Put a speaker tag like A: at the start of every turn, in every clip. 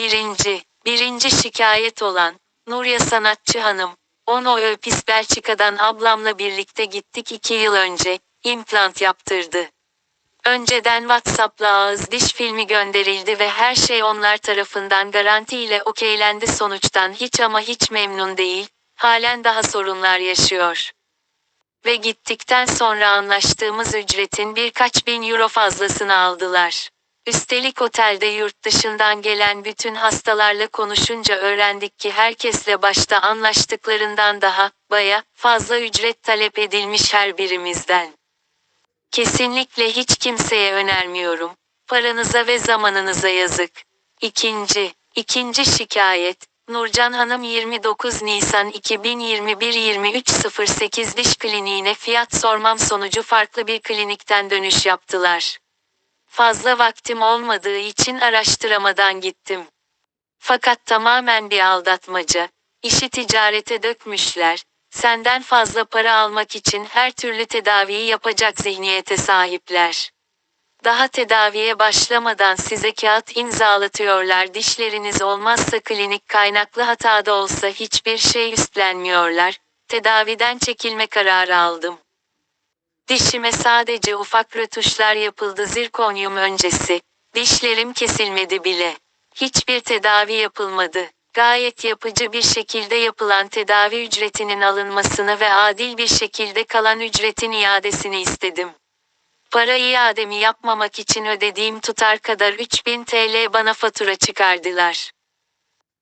A: Birinci, birinci şikayet olan, Nurya Sanatçı Hanım, Ono Öpis Belçika'dan ablamla birlikte gittik iki yıl önce, implant yaptırdı. Önceden WhatsApp'la ağız diş filmi gönderildi ve her şey onlar tarafından garanti ile okeylendi sonuçtan hiç ama hiç memnun değil, halen daha sorunlar yaşıyor. Ve gittikten sonra anlaştığımız ücretin birkaç bin euro fazlasını aldılar. Üstelik otelde yurt dışından gelen bütün hastalarla konuşunca öğrendik ki herkesle başta anlaştıklarından daha, baya, fazla ücret talep edilmiş her birimizden. Kesinlikle hiç kimseye önermiyorum. Paranıza ve zamanınıza yazık. İkinci, ikinci şikayet, Nurcan Hanım 29 Nisan 2021 23.08 diş kliniğine fiyat sormam sonucu farklı bir klinikten dönüş yaptılar. Fazla vaktim olmadığı için araştıramadan gittim. Fakat tamamen bir aldatmaca. İşi ticarete dökmüşler. Senden fazla para almak için her türlü tedaviyi yapacak zihniyete sahipler. Daha tedaviye başlamadan size kağıt imzalatıyorlar. Dişleriniz olmazsa klinik kaynaklı hatada olsa hiçbir şey üstlenmiyorlar. Tedaviden çekilme kararı aldım. Dişime sadece ufak rötuşlar yapıldı zirkonyum öncesi. Dişlerim kesilmedi bile. Hiçbir tedavi yapılmadı. Gayet yapıcı bir şekilde yapılan tedavi ücretinin alınmasını ve adil bir şekilde kalan ücretin iadesini istedim. Para iademi yapmamak için ödediğim tutar kadar 3000 TL bana fatura çıkardılar.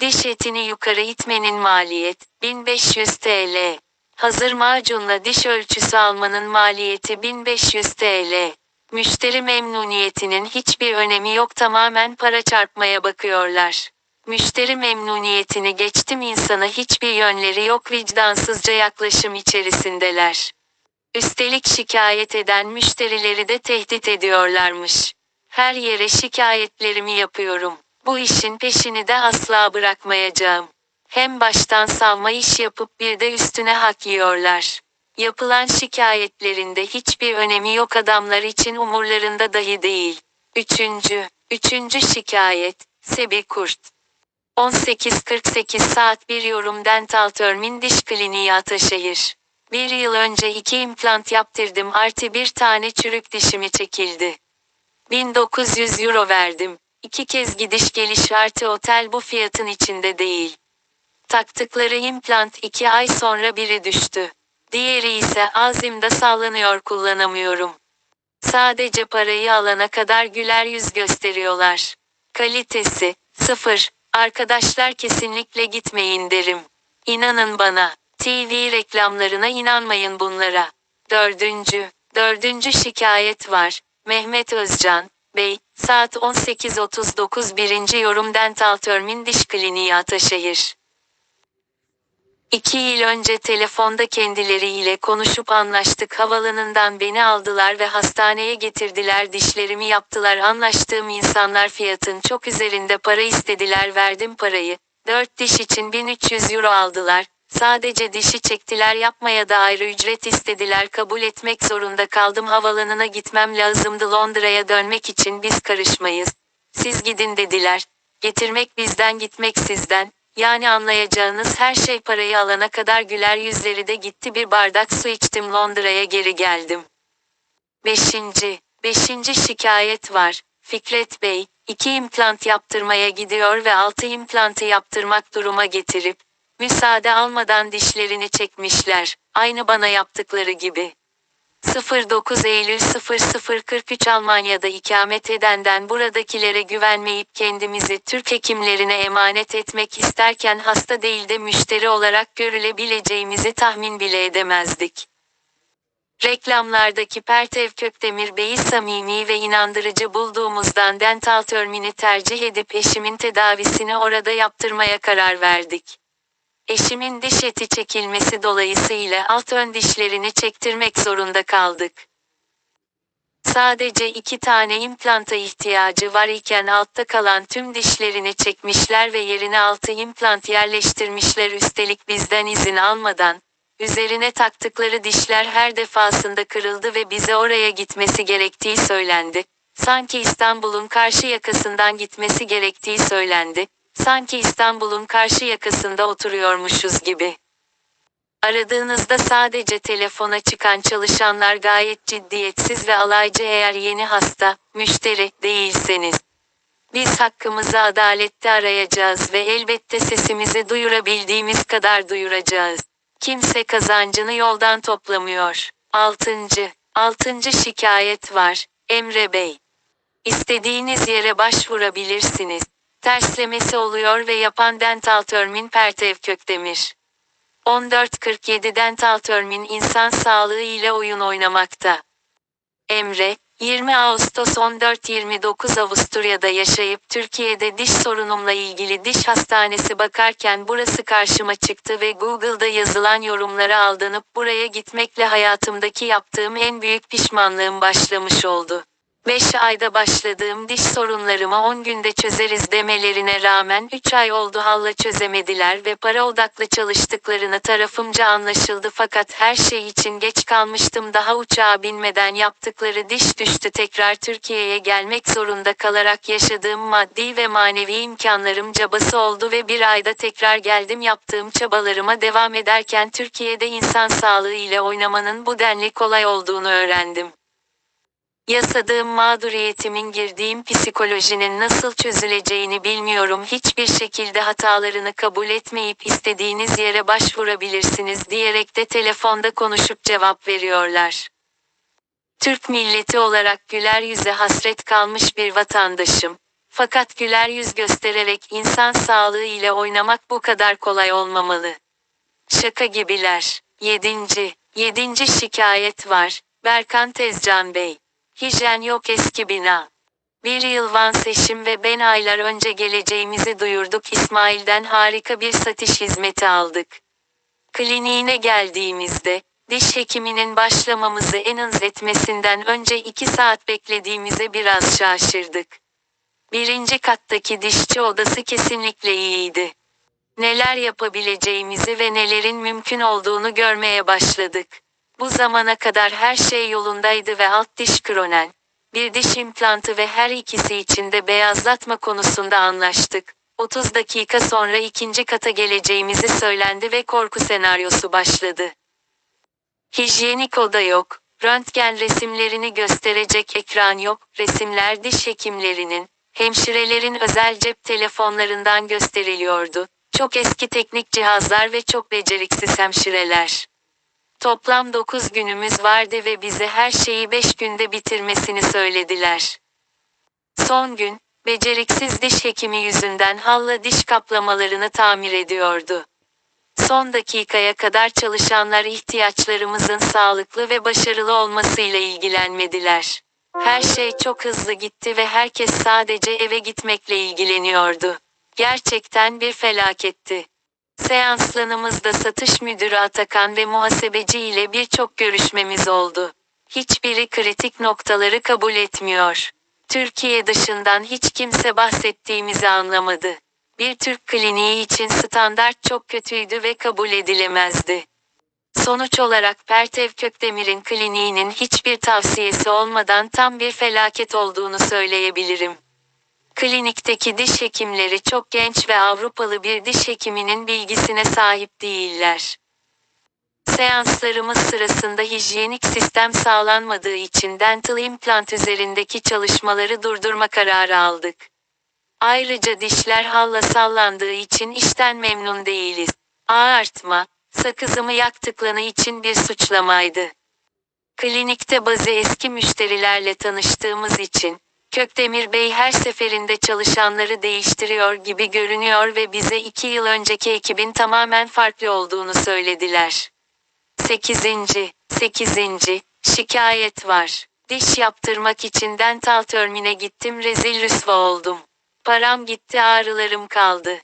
A: Diş etini yukarı itmenin maliyet 1500 TL. Hazır macunla diş ölçüsü almanın maliyeti 1500 TL. Müşteri memnuniyetinin hiçbir önemi yok tamamen para çarpmaya bakıyorlar. Müşteri memnuniyetini geçtim insana hiçbir yönleri yok vicdansızca yaklaşım içerisindeler. Üstelik şikayet eden müşterileri de tehdit ediyorlarmış. Her yere şikayetlerimi yapıyorum. Bu işin peşini de asla bırakmayacağım. Hem baştan savma iş yapıp bir de üstüne hak yiyorlar. Yapılan şikayetlerinde hiçbir önemi yok adamlar için umurlarında dahi değil. Üçüncü, üçüncü şikayet, Sebi Kurt. 18.48 saat bir yorum Dental Termin Diş Kliniği Ataşehir. Bir yıl önce iki implant yaptırdım artı bir tane çürük dişimi çekildi. 1900 euro verdim. İki kez gidiş geliş artı otel bu fiyatın içinde değil. Taktıkları implant iki ay sonra biri düştü. Diğeri ise ağzımda sallanıyor kullanamıyorum. Sadece parayı alana kadar güler yüz gösteriyorlar. Kalitesi, sıfır. Arkadaşlar kesinlikle gitmeyin derim. İnanın bana. TV reklamlarına inanmayın bunlara. Dördüncü, dördüncü şikayet var. Mehmet Özcan, Bey, saat 18.39 birinci yorum Dental Termin Diş Kliniği Ataşehir. İki yıl önce telefonda kendileriyle konuşup anlaştık havalanından beni aldılar ve hastaneye getirdiler dişlerimi yaptılar anlaştığım insanlar fiyatın çok üzerinde para istediler verdim parayı. Dört diş için 1300 euro aldılar. Sadece dişi çektiler yapmaya da ayrı ücret istediler kabul etmek zorunda kaldım havalanına gitmem lazımdı Londra'ya dönmek için biz karışmayız. Siz gidin dediler. Getirmek bizden gitmek sizden. Yani anlayacağınız her şey parayı alana kadar güler yüzleri de gitti bir bardak su içtim Londra'ya geri geldim. Beşinci, beşinci şikayet var. Fikret Bey, iki implant yaptırmaya gidiyor ve altı implantı yaptırmak duruma getirip, müsaade almadan dişlerini çekmişler, aynı bana yaptıkları gibi. 09 Eylül 0043 Almanya'da ikamet edenden buradakilere güvenmeyip kendimizi Türk hekimlerine emanet etmek isterken hasta değil de müşteri olarak görülebileceğimizi tahmin bile edemezdik. Reklamlardaki Pertev Kökdemir Bey'i samimi ve inandırıcı bulduğumuzdan dental termini tercih edip eşimin tedavisini orada yaptırmaya karar verdik. Eşimin diş eti çekilmesi dolayısıyla alt ön dişlerini çektirmek zorunda kaldık. Sadece iki tane implanta ihtiyacı var iken altta kalan tüm dişlerini çekmişler ve yerine altı implant yerleştirmişler üstelik bizden izin almadan. Üzerine taktıkları dişler her defasında kırıldı ve bize oraya gitmesi gerektiği söylendi. Sanki İstanbul'un karşı yakasından gitmesi gerektiği söylendi. Sanki İstanbul'un karşı yakasında oturuyormuşuz gibi. Aradığınızda sadece telefona çıkan çalışanlar gayet ciddiyetsiz ve alaycı eğer yeni hasta, müşteri değilseniz. Biz hakkımızı adalette arayacağız ve elbette sesimizi duyurabildiğimiz kadar duyuracağız. Kimse kazancını yoldan toplamıyor. 6. 6. şikayet var. Emre Bey. İstediğiniz yere başvurabilirsiniz. Terslemesi oluyor ve yapan Dental Termin Pertev Kökdemir. 14.47 Dental Termin insan sağlığı ile oyun oynamakta. Emre, 20 Ağustos 14-29 Avusturya'da yaşayıp Türkiye'de diş sorunumla ilgili diş hastanesi bakarken burası karşıma çıktı ve Google'da yazılan yorumlara aldanıp buraya gitmekle hayatımdaki yaptığım en büyük pişmanlığım başlamış oldu. 5 ayda başladığım diş sorunlarımı 10 günde çözeriz demelerine rağmen 3 ay oldu halla çözemediler ve para odaklı çalıştıklarını tarafımca anlaşıldı. Fakat her şey için geç kalmıştım. Daha uçağa binmeden yaptıkları diş düştü. Tekrar Türkiye'ye gelmek zorunda kalarak yaşadığım maddi ve manevi imkanlarım cabası oldu ve bir ayda tekrar geldim. Yaptığım çabalarıma devam ederken Türkiye'de insan sağlığı ile oynamanın bu denli kolay olduğunu öğrendim. Yasadığım mağduriyetimin girdiğim psikolojinin nasıl çözüleceğini bilmiyorum. Hiçbir şekilde hatalarını kabul etmeyip istediğiniz yere başvurabilirsiniz diyerek de telefonda konuşup cevap veriyorlar. Türk milleti olarak güler yüze hasret kalmış bir vatandaşım. Fakat güler yüz göstererek insan sağlığı ile oynamak bu kadar kolay olmamalı. Şaka gibiler. 7. 7. şikayet var. Berkan Tezcan Bey. Hijyen yok eski bina. Bir yıl Van Seçim ve ben aylar önce geleceğimizi duyurduk İsmail'den harika bir satış hizmeti aldık. Kliniğine geldiğimizde, diş hekiminin başlamamızı enanz etmesinden önce iki saat beklediğimize biraz şaşırdık. Birinci kattaki dişçi odası kesinlikle iyiydi. Neler yapabileceğimizi ve nelerin mümkün olduğunu görmeye başladık. Bu zamana kadar her şey yolundaydı ve alt diş kronen, bir diş implantı ve her ikisi için de beyazlatma konusunda anlaştık. 30 dakika sonra ikinci kata geleceğimizi söylendi ve korku senaryosu başladı. Hijyenik oda yok, röntgen resimlerini gösterecek ekran yok, resimler diş hekimlerinin, hemşirelerin özel cep telefonlarından gösteriliyordu. Çok eski teknik cihazlar ve çok beceriksiz hemşireler. Toplam 9 günümüz vardı ve bize her şeyi 5 günde bitirmesini söylediler. Son gün, beceriksiz diş hekimi yüzünden halla diş kaplamalarını tamir ediyordu. Son dakikaya kadar çalışanlar ihtiyaçlarımızın sağlıklı ve başarılı olmasıyla ilgilenmediler. Her şey çok hızlı gitti ve herkes sadece eve gitmekle ilgileniyordu. Gerçekten bir felaketti. Seanslanımızda satış müdürü Atakan ve muhasebeci ile birçok görüşmemiz oldu. Hiçbiri kritik noktaları kabul etmiyor. Türkiye dışından hiç kimse bahsettiğimizi anlamadı. Bir Türk kliniği için standart çok kötüydü ve kabul edilemezdi. Sonuç olarak Pertev Kökdemir'in kliniğinin hiçbir tavsiyesi olmadan tam bir felaket olduğunu söyleyebilirim. Klinikteki diş hekimleri çok genç ve Avrupalı bir diş hekiminin bilgisine sahip değiller. Seanslarımız sırasında hijyenik sistem sağlanmadığı için dental implant üzerindeki çalışmaları durdurma kararı aldık. Ayrıca dişler halla sallandığı için işten memnun değiliz. Ağartma, sakızımı yaktıkları için bir suçlamaydı. Klinikte bazı eski müşterilerle tanıştığımız için, Kökdemir Bey her seferinde çalışanları değiştiriyor gibi görünüyor ve bize iki yıl önceki ekibin tamamen farklı olduğunu söylediler. 8. 8. Şikayet var. Diş yaptırmak için dental termine gittim rezil rüsva oldum. Param gitti ağrılarım kaldı.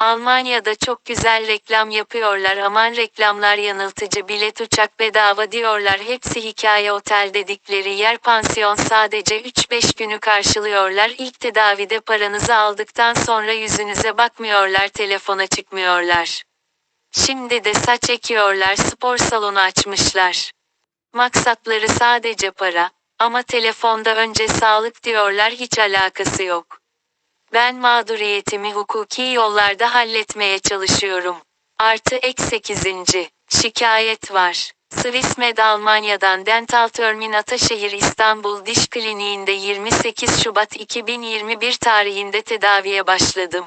A: Almanya'da çok güzel reklam yapıyorlar aman reklamlar yanıltıcı bilet uçak bedava diyorlar hepsi hikaye otel dedikleri yer pansiyon sadece 3-5 günü karşılıyorlar ilk tedavide paranızı aldıktan sonra yüzünüze bakmıyorlar telefona çıkmıyorlar. Şimdi de saç ekiyorlar spor salonu açmışlar. Maksatları sadece para ama telefonda önce sağlık diyorlar hiç alakası yok. Ben mağduriyetimi hukuki yollarda halletmeye çalışıyorum. Artı ek 8. Şikayet var. Swissmed Almanya'dan Dental Termin Ataşehir İstanbul Diş Kliniğinde 28 Şubat 2021 tarihinde tedaviye başladım.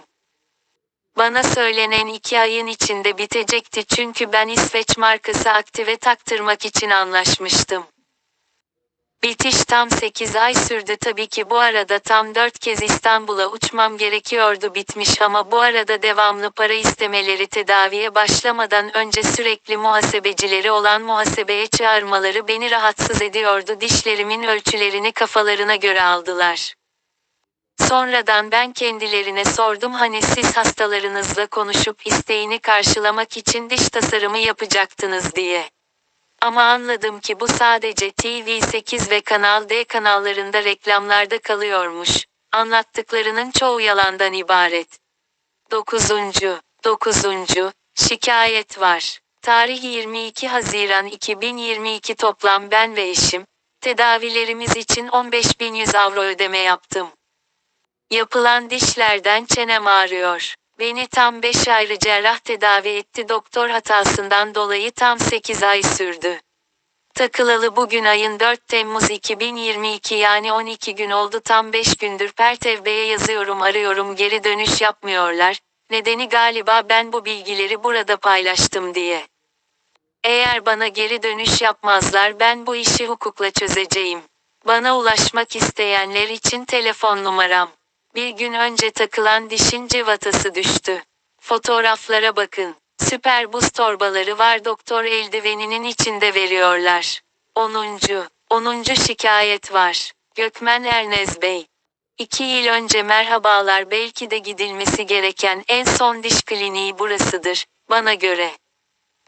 A: Bana söylenen iki ayın içinde bitecekti çünkü ben İsveç markası aktive taktırmak için anlaşmıştım. Bitiş tam 8 ay sürdü tabii ki bu arada tam 4 kez İstanbul'a uçmam gerekiyordu bitmiş ama bu arada devamlı para istemeleri tedaviye başlamadan önce sürekli muhasebecileri olan muhasebeye çağırmaları beni rahatsız ediyordu dişlerimin ölçülerini kafalarına göre aldılar. Sonradan ben kendilerine sordum hani siz hastalarınızla konuşup isteğini karşılamak için diş tasarımı yapacaktınız diye. Ama anladım ki bu sadece TV8 ve Kanal D kanallarında reklamlarda kalıyormuş. Anlattıklarının çoğu yalandan ibaret. 9. 9. Şikayet var. Tarih 22 Haziran 2022 toplam ben ve eşim, tedavilerimiz için 15.100 avro ödeme yaptım. Yapılan dişlerden çenem ağrıyor. Beni tam 5 ayrı cerrah tedavi etti doktor hatasından dolayı tam 8 ay sürdü. Takılalı bugün ayın 4 Temmuz 2022 yani 12 gün oldu tam 5 gündür Pertev Bey'e yazıyorum arıyorum geri dönüş yapmıyorlar. Nedeni galiba ben bu bilgileri burada paylaştım diye. Eğer bana geri dönüş yapmazlar ben bu işi hukukla çözeceğim. Bana ulaşmak isteyenler için telefon numaram. Bir gün önce takılan dişin civatası düştü. Fotoğraflara bakın. Süper buz torbaları var doktor eldiveninin içinde veriyorlar. 10. 10. şikayet var. Gökmen Ernez Bey. İki yıl önce merhabalar belki de gidilmesi gereken en son diş kliniği burasıdır, bana göre.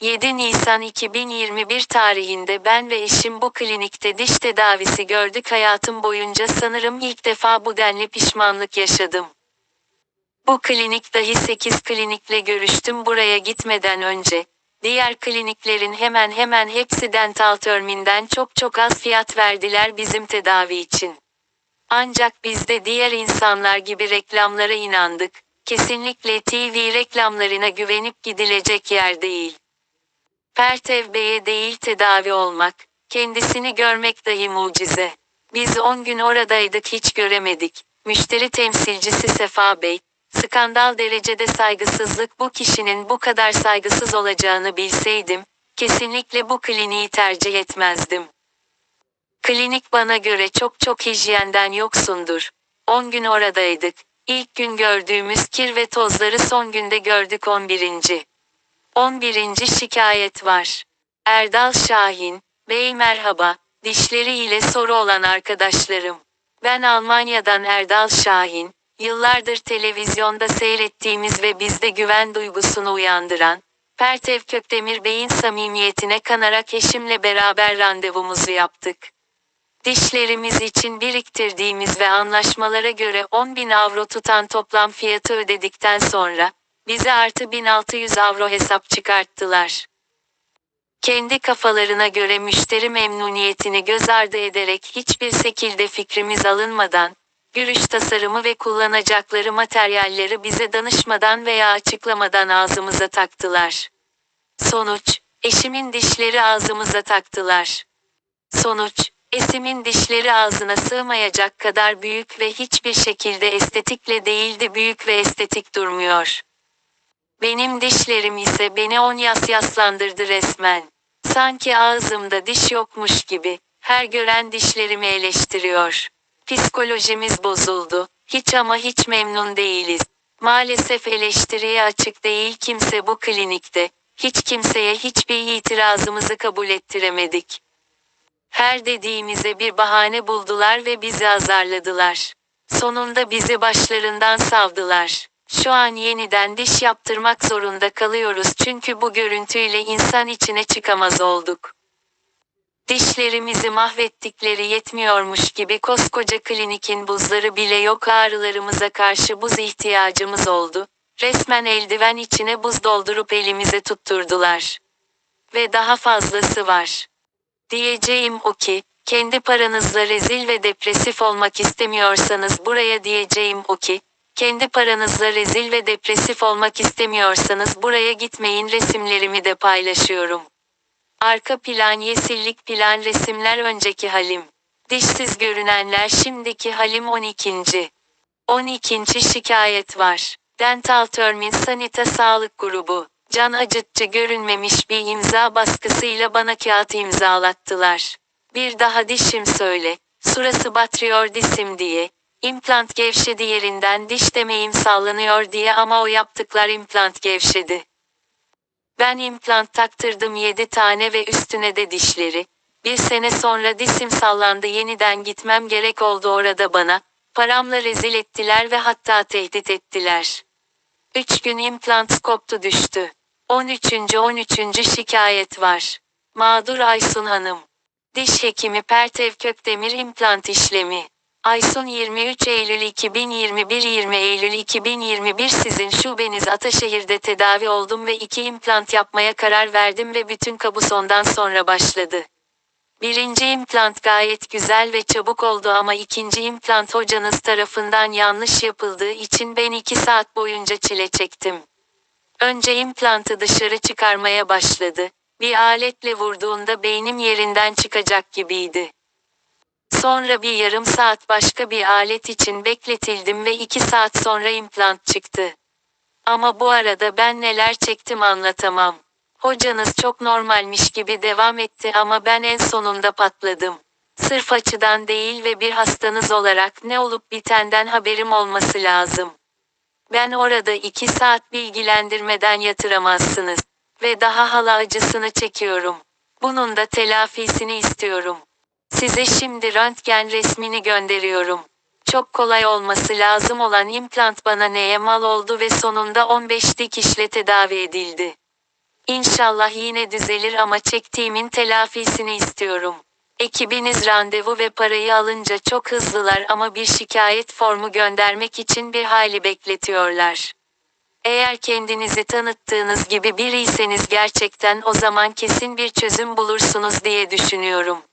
A: 7 Nisan 2021 tarihinde ben ve eşim bu klinikte diş tedavisi gördük hayatım boyunca sanırım ilk defa bu denli pişmanlık yaşadım. Bu klinik dahi 8 klinikle görüştüm buraya gitmeden önce. Diğer kliniklerin hemen hemen hepsi dental terminden çok çok az fiyat verdiler bizim tedavi için. Ancak biz de diğer insanlar gibi reklamlara inandık. Kesinlikle TV reklamlarına güvenip gidilecek yer değil. Pertev Bey'e değil tedavi olmak, kendisini görmek dahi mucize. Biz 10 gün oradaydık hiç göremedik. Müşteri temsilcisi Sefa Bey, skandal derecede saygısızlık bu kişinin bu kadar saygısız olacağını bilseydim, kesinlikle bu kliniği tercih etmezdim. Klinik bana göre çok çok hijyenden yoksundur. 10 gün oradaydık. İlk gün gördüğümüz kir ve tozları son günde gördük 11. 11. şikayet var. Erdal Şahin, Bey merhaba, dişleri ile soru olan arkadaşlarım. Ben Almanya'dan Erdal Şahin, yıllardır televizyonda seyrettiğimiz ve bizde güven duygusunu uyandıran, Pertev Kökdemir Bey'in samimiyetine kanarak eşimle beraber randevumuzu yaptık. Dişlerimiz için biriktirdiğimiz ve anlaşmalara göre 10.000 avro tutan toplam fiyatı ödedikten sonra, bize artı 1600 avro hesap çıkarttılar. Kendi kafalarına göre müşteri memnuniyetini göz ardı ederek hiçbir şekilde fikrimiz alınmadan, görüş tasarımı ve kullanacakları materyalleri bize danışmadan veya açıklamadan ağzımıza taktılar. Sonuç, eşimin dişleri ağzımıza taktılar. Sonuç, Esim'in dişleri ağzına sığmayacak kadar büyük ve hiçbir şekilde estetikle değildi büyük ve estetik durmuyor. Benim dişlerim ise beni on yas yaslandırdı resmen. Sanki ağzımda diş yokmuş gibi, her gören dişlerimi eleştiriyor. Psikolojimiz bozuldu, hiç ama hiç memnun değiliz. Maalesef eleştiriye açık değil kimse bu klinikte, hiç kimseye hiçbir itirazımızı kabul ettiremedik. Her dediğimize bir bahane buldular ve bizi azarladılar. Sonunda bizi başlarından savdılar. Şu an yeniden diş yaptırmak zorunda kalıyoruz çünkü bu görüntüyle insan içine çıkamaz olduk. Dişlerimizi mahvettikleri yetmiyormuş gibi koskoca klinikin buzları bile yok ağrılarımıza karşı buz ihtiyacımız oldu. Resmen eldiven içine buz doldurup elimize tutturdular. Ve daha fazlası var. Diyeceğim o ki, kendi paranızla rezil ve depresif olmak istemiyorsanız buraya diyeceğim o ki, Kendi paranızla rezil ve depresif olmak istemiyorsanız buraya gitmeyin resimlerimi de paylaşıyorum. Arka plan yeşillik plan resimler önceki halim. Dişsiz görünenler şimdiki halim 12. 12. şikayet var. Dental Termin Sanita Sağlık Grubu. Can acıtıcı görünmemiş bir imza baskısıyla bana kağıt imzalattılar. Bir daha dişim söyle. Surası batırıyor disim diye. İmplant gevşedi yerinden diş demeyim sallanıyor diye ama o yaptıklar implant gevşedi. Ben implant taktırdım 7 tane ve üstüne de dişleri. Bir sene sonra disim sallandı yeniden gitmem gerek oldu orada bana. Paramla rezil ettiler ve hatta tehdit ettiler. 3 gün implant koptu düştü. 13. 13. şikayet var. Mağdur Aysun Hanım. Diş hekimi Pertev Kökdemir implant işlemi. Aysun 23 Eylül 2021 20 Eylül 2021 sizin şubeniz Ataşehir'de tedavi oldum ve iki implant yapmaya karar verdim ve bütün kabus ondan sonra başladı. Birinci implant gayet güzel ve çabuk oldu ama ikinci implant hocanız tarafından yanlış yapıldığı için ben 2 saat boyunca çile çektim. Önce implantı dışarı çıkarmaya başladı. Bir aletle vurduğunda beynim yerinden çıkacak gibiydi. Sonra bir yarım saat başka bir alet için bekletildim ve 2 saat sonra implant çıktı. Ama bu arada ben neler çektim anlatamam. Hocanız çok normalmiş gibi devam etti ama ben en sonunda patladım. Sırf açıdan değil ve bir hastanız olarak ne olup bitenden haberim olması lazım. Ben orada iki saat bilgilendirmeden yatıramazsınız. Ve daha hala acısını çekiyorum. Bunun da telafisini istiyorum. Size şimdi röntgen resmini gönderiyorum. Çok kolay olması lazım olan implant bana neye mal oldu ve sonunda 15 dikişle tedavi edildi. İnşallah yine düzelir ama çektiğimin telafisini istiyorum. Ekibiniz randevu ve parayı alınca çok hızlılar ama bir şikayet formu göndermek için bir hayli bekletiyorlar. Eğer kendinizi tanıttığınız gibi biriyseniz gerçekten o zaman kesin bir çözüm bulursunuz diye düşünüyorum.